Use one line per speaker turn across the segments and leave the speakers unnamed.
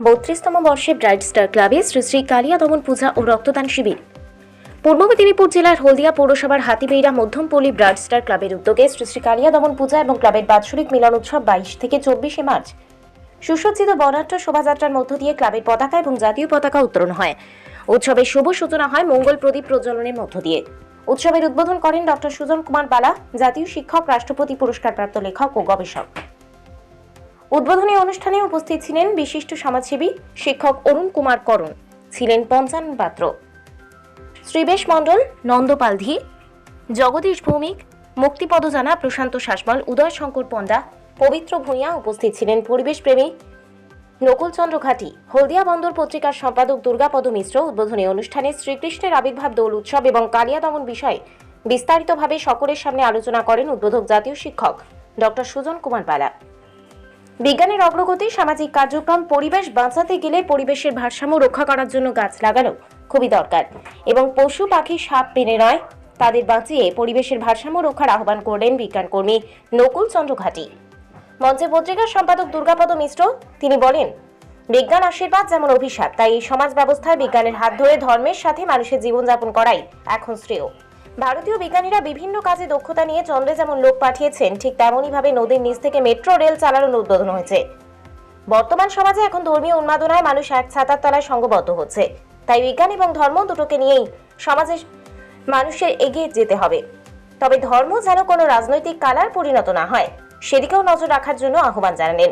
বত্রিশতম বর্ষে bright star ক্লাবে শ্রী শ্রী কালিয়া দমন পূজা ও রক্তদান শিবির। পূর্ব মেদিনীপুর জেলার হলদিয়া পৌরসভার হাতিবেইরা মধ্যমপল্লী ব্রাইট স্টার ক্লাবের উদ্যোগে শ্রী শ্রী কালিয়া দমন পূজা এবং ক্লাবের বাৎসরিক মিলন উৎসব বাইশ থেকে চব্বিশে মার্চ। সুসজ্জিত বর্ণাঢ্য শোভাযাত্রার মধ্য দিয়ে ক্লাবের পতাকা এবং জাতীয় পতাকা উত্তোলন হয়। উৎসবের শুভ সূচনা হয় মঙ্গল প্রদীপ প্রজ্বলনের মধ্য দিয়ে। উৎসবের উদ্বোধন করেন ডক্টর সুজন কুমার বালা, জাতীয় শিক্ষক, রাষ্ট্রপতি, পুরস্কারপ্রাপ্ত লেখক ও গবেষক। উদ্বোধনী অনুষ্ঠানে উপস্থিত ছিলেন বিশিষ্ট সমাজসেবী শিক্ষক অরুণ কুমার করণ, ছিলেন পঞ্চান পাত্র, শ্রীবেশ মণ্ডল নন্দপাল ধী, জগদীশ ভৌমিক, মুক্তিপদ জানা প্রশান্ত শাসমল, উদয় শঙ্কর পণ্ডা, পবিত্র ভূঁইয়া উপস্থিত ছিলেন পরিবেশ প্রেমী নকুলচন্দ্র ঘাটি, হলদিয়া বন্দর পত্রিকার সম্পাদক দুর্গাপদ মিশ্র উদ্বোধনী অনুষ্ঠানে শ্রীকৃষ্ণের আবির্ভাব দোল উৎসব এবং কালিয়া দমন বিষয়ে বিস্তারিতভাবে সকলের সামনে আলোচনা করেন উদ্বোধক জাতীয় শিক্ষক ডক্টর সুজন কুমার বালা বিজ্ঞানের অগ্রগতি, সামাজিক কার্যক্রম, পরিবেশ বাঁচাতে গেলে পরিবেশের ভারসাম্য রক্ষা করার জন্য গাছ লাগানো খুবই দরকার। এবং পশু পাখি, সাপ পেনে নয়, তাদের বাঁচিয়ে পরিবেশের ভারসাম্য রক্ষার আহ্বান করলেন বিজ্ঞান কর্মী নকুল চন্দ্র ঘাটি। মঞ্চে পত্রিকার সম্পাদক দুর্গাপদ মিশ্র, তিনি বলেন, বিজ্ঞান আশীর্বাদ যেমন অভিশাপ, তাই এই সমাজ ব্যবস্থায় বিজ্ঞানের হাত ধরে ধর্মের সাথে মানুষের জীবনযাপন করাই এখন শ্রেয়। ভারতীয় বিজ্ঞানীরা বিভিন্ন কাজে দক্ষতা নিয়ে চন্দ্রে যেমন লোক পাঠিয়েছেন, ঠিক তেমনইভাবে নদীর নিচ থেকে মেট্রো রেল চালানোর উদ্বোধন হয়েছে। বর্তমান সমাজে এখন ধর্মীয় উন্মাদনায় মানুষ এক ছাতার তলায় সঙ্গবদ্ধ হচ্ছে। তাই বিজ্ঞান এবং ধর্ম দুটোকে নিয়েই সমাজে মানুষের এগিয়ে যেতে হবে। তবে ধর্ম যেন কোনো রাজনৈতিক কালার পরিণত না হয়, সেদিকেও নজর রাখার জন্য আহ্বান জানালেন।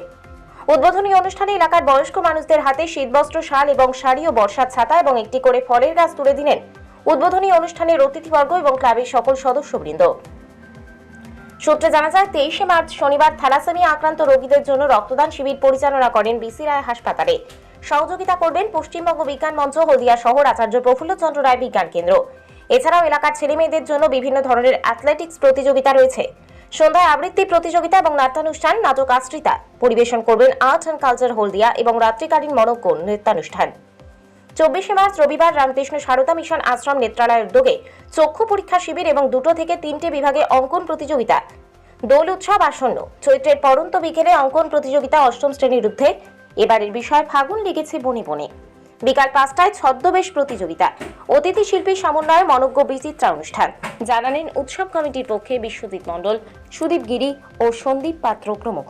উদ্বোধনী অনুষ্ঠানে এলাকার বয়স্ক মানুষদের হাতে শীতবস্ত্র, শাল এবং শাড়ি ও বর্ষার ছাতা এবং একটি করে ফলের গাছ তুলে দিলেন উদ্বোধনী অনুষ্ঠানের অতিথিবর্গ এবং ক্লাবের সকল সদস্যবৃন্দ। সূত্রে জানা যায়, তেইশে মার্চ শনিবার থ্যালাসেমিয়া আক্রান্ত রোগীদের জন্য রক্তদান শিবির পরিচালনা করেন বিসি রায় হাসপাতালে। সহযোগিতা করবেন পশ্চিমবঙ্গ বিজ্ঞান মঞ্চ, হলদিয়া শহর, আচার্য প্রফুল্লচন্দ্র রায় বিজ্ঞান কেন্দ্র। এছাড়াও এলাকার ছেলেমেয়েদের জন্য বিভিন্ন ধরনের অ্যাথলেটিক্স প্রতিযোগিতা রয়েছে। সন্ধ্যায় আবৃত্তি প্রতিযোগিতা এবং নাট্যানুষ্ঠান, নাটক আশ্রিতা পরিবেশন করবেন আর্ট অ্যান্ড কালচার হলদিয়া এবং রাত্রিকালীন মনজ্ঞ নৃত্যানুষ্ঠান। চব্বিশে মার্চ রবিবার রামকৃষ্ণ সারদা মিশন আশ্রম নেত্রালয়ের উদ্যোগে চক্ষু পরীক্ষা শিবির এবং দুটো থেকে তিনটে বিভাগে অঙ্কন প্রতিযোগিতা। দোল উৎসব আসন্ন। চৈত্রের পরন্ত বিকেলে অঙ্কন প্রতিযোগিতা অষ্টম শ্রেণির ঊর্ধ্বে। এবারের বিষয় ফাগুন লেগেছে বনে বনে। বিকাল পাঁচটায় ছদ্মবেশ প্রতিযোগিতা। অতিথি শিল্পী সমন্বয়ে মনজ্ঞ বিচিত্রা অনুষ্ঠান। জানালেন উৎসব কমিটির পক্ষে বিশ্বজিৎ মণ্ডল, সুদীপ গিরি ও সন্দীপ পাত্র প্রমুখ।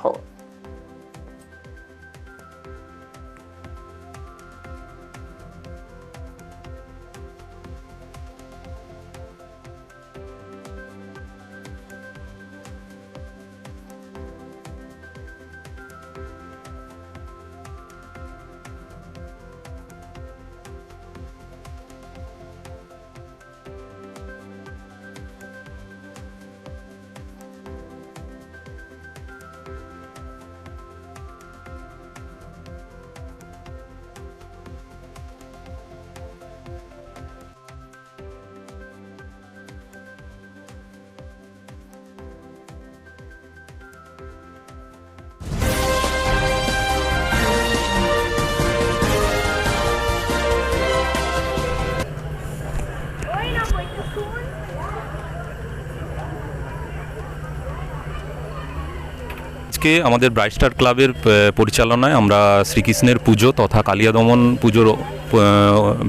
আজকে আমাদের ব্রাইট স্টার ক্লাবের পরিচালনায় আমরা শ্রীকৃষ্ণের পুজো তথা কালিয়া দমন পুজোর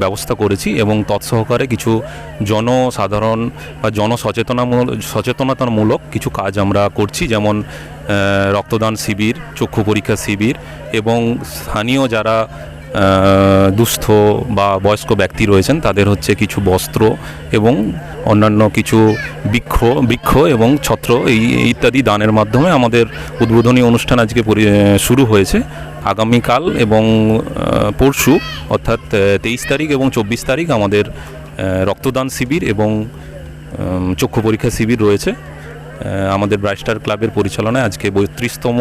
ব্যবস্থা করেছি এবং তৎসহকারে কিছু জনসাধারণ বা জনসচেতনামূলক, সচেতনতামূলক কিছু কাজ আমরা করছি, যেমন রক্তদান শিবির, চক্ষু পরীক্ষা শিবির এবং স্থানীয় যারা দুস্থ বা বয়স্ক ব্যক্তি রয়েছেন, তাদের হচ্ছে কিছু বস্ত্র এবং অন্যান্য কিছু বৃক্ষ বৃক্ষ এবং ছত্র এই ইত্যাদি দানের মাধ্যমে আমাদের উদ্বোধনী অনুষ্ঠান আজকে শুরু হয়েছে। আগামীকাল এবং পরশু, অর্থাৎ তেইশ তারিখ এবং চব্বিশ তারিখ আমাদের রক্তদান শিবির এবং চক্ষু পরীক্ষা শিবির রয়েছে। আমাদের ব্রাইস্টার ক্লাবের পরিচালনায় আজকে বত্রিশতম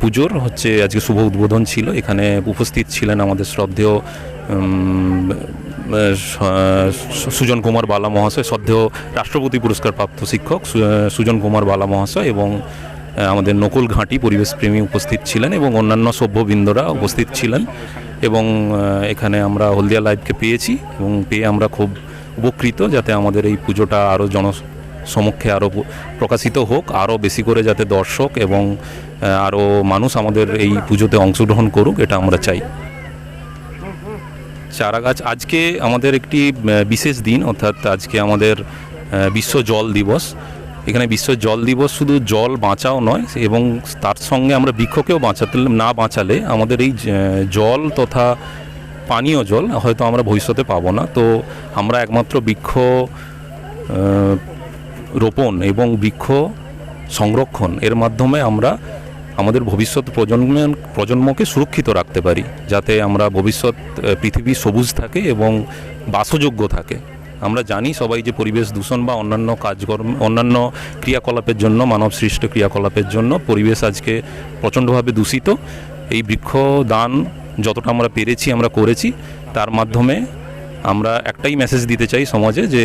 পুজোর হচ্ছে আজকে শুভ উদ্বোধন ছিল। এখানে উপস্থিত ছিলেন আমাদের শ্রদ্ধেয় সুজন কুমার বালা মহাশয়, শ্রদ্ধেয় রাষ্ট্রপতি পুরস্কার প্রাপ্ত শিক্ষক সুজন কুমার বালা মহাশয় এবং আমাদের নকুল ঘাঁটি পরিবেশপ্রেমী উপস্থিত ছিলেন এবং অন্যান্য সভ্যবৃন্দরা উপস্থিত ছিলেন এবং এখানে আমরা হলদিয়া লাইভকে পেয়েছি এবং পেয়ে আমরা খুব উপকৃত যাতে আমাদের এই পুজোটা আরও জন সমক্ষে আরও প্রকাশিত হোক আরও বেশি করে যাতে দর্শক এবং আরও মানুষ আমাদের এই পুজোতে অংশগ্রহণ করুক, এটা আমরা চাই। চারা গাছ আজকে আমাদের একটি বিশেষ দিন, অর্থাৎ আজকে আমাদের বিশ্ব জল দিবস। এখানে বিশ্ব জল দিবস শুধু জল বাঁচাও নয়, এবং তার সঙ্গে আমরা বৃক্ষকেও বাঁচাতে, না বাঁচালে আমাদের এই জল তথা পানীয় জল হয়তো আমরা ভবিষ্যতে পাবো না। তো আমরা একমাত্র বৃক্ষ রোপণ এবং বৃক্ষ সংরক্ষণ এর মাধ্যমে আমরা আমাদের ভবিষ্যৎ প্রজন্মের প্রজন্মকে সুরক্ষিত রাখতে পারি, যাতে আমরা ভবিষ্যৎ পৃথিবী সবুজ থাকে এবং বাসযোগ্য থাকে। আমরা জানি সবাই যে পরিবেশ দূষণ বা অন্যান্য কাজকর্ম, অন্যান্য ক্রিয়াকলাপের জন্য, মানব সৃষ্ট ক্রিয়াকলাপের জন্য পরিবেশ আজকে প্রচণ্ডভাবে দূষিত। এই বৃক্ষ দান যতটা আমরা পেরেছি, আমরা করেছি, তার মাধ্যমে আমরা একটাই মেসেজ দিতে চাই সমাজে যে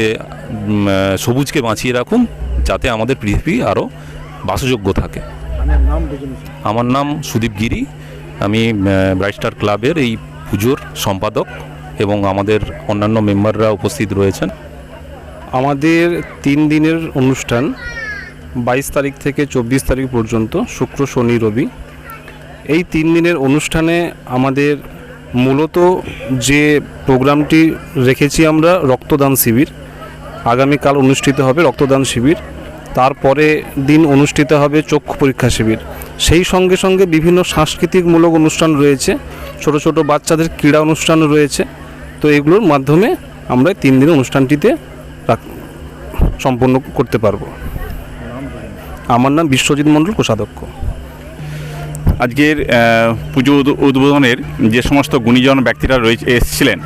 সবুজকে বাঁচিয়ে রাখুন যাতে আমাদের পৃথিবী আরও বাসযোগ্য থাকে। আমার নাম সুদীপ গিরি। আমি ব্রাইট স্টার ক্লাবের এই পুজোর সম্পাদক এবং আমাদের অন্যান্য মেম্বাররা উপস্থিত রয়েছেন।
আমাদের তিন দিনের অনুষ্ঠান বাইশ তারিখ থেকে চব্বিশ তারিখ পর্যন্ত শুক্র শনি রবি। এই তিন দিনের অনুষ্ঠানে আমাদের মূলত যে প্রোগ্রামটি রেখেছি আমরা রক্তদান শিবির, আগামীকাল অনুষ্ঠিত হবে রক্তদান শিবির, তারপরে দিন অনুষ্ঠিত হবে চক্ষু পরীক্ষা শিবির। সেই সঙ্গে সঙ্গে বিভিন্ন সাংস্কৃতিকমূলক অনুষ্ঠান রয়েছে, ছোট ছোট বাচ্চাদের ক্রীড়া অনুষ্ঠান রয়েছে, তো এগুলোর মাধ্যমে আমরা তিন দিনের অনুষ্ঠানটিতে সম্পন্ন করতে পারব। আমার নাম বিশ্বজিৎ মণ্ডল, কোষাধ্যক্ষ।
আজকের পুজো উদ্বোধনের যে সমস্ত গুণীজন ব্যক্তিরা রয়েছে, এসেছিলেন,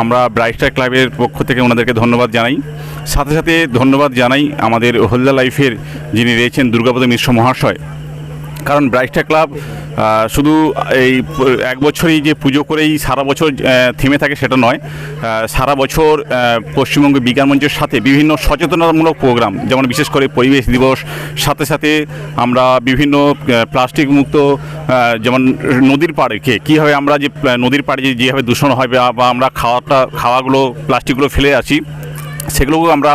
আমরা ব্রাইস্টার ক্লাবের পক্ষ থেকে ওনাদেরকে ধন্যবাদ জানাই। সাথে সাথে ধন্যবাদ জানাই আমাদের হলদা লাইফের যিনি রয়েছেন দুর্গাপদ মিশ্র মহাশয়। কারণ ব্রাইস্টার ক্লাব শুধু এই এক বছরই যে পুজো করেই সারা বছর থেমে থাকে সেটা নয় সারা বছর পশ্চিমবঙ্গ বিজ্ঞান মঞ্চের সাথে বিভিন্ন সচেতনতামূলক প্রোগ্রাম, যেমন বিশেষ করে পরিবেশ দিবস, সাথে সাথে আমরা বিভিন্ন প্লাস্টিক মুক্ত যেমন নদীর পাড়েকে, কীভাবে আমরা যে নদীর পাড়ে যেভাবে দূষণ হয় বা আমরা খাওয়াটা, খাওয়াগুলো, প্লাস্টিকগুলো ফেলে আসি সেগুলোও আমরা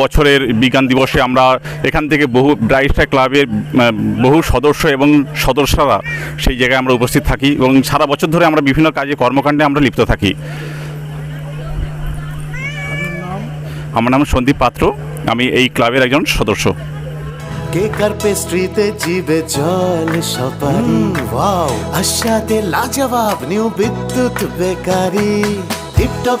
বছরের বিজ্ঞান দিবসে আমরা এখান থেকে বহু ব্রাইটস্টার ক্লাবের বহু সদস্য এবং সদস্যরা সেই জায়গায় আমরা উপস্থিত থাকি এবং সারা বছর ধরে আমরা বিভিন্ন কাজে কর্মকাণ্ডে আমরা লিপ্ত থাকি। আমার নাম সন্দীপ পাত্র আমি এই ক্লাবের একজন সদস্য।
কেক আর পেস্ট্রিতে জিবে জল সপারি? ওয়াও আশাতে লাজবাব নিউ বিদ্যুৎ বেকারি। টিপটপ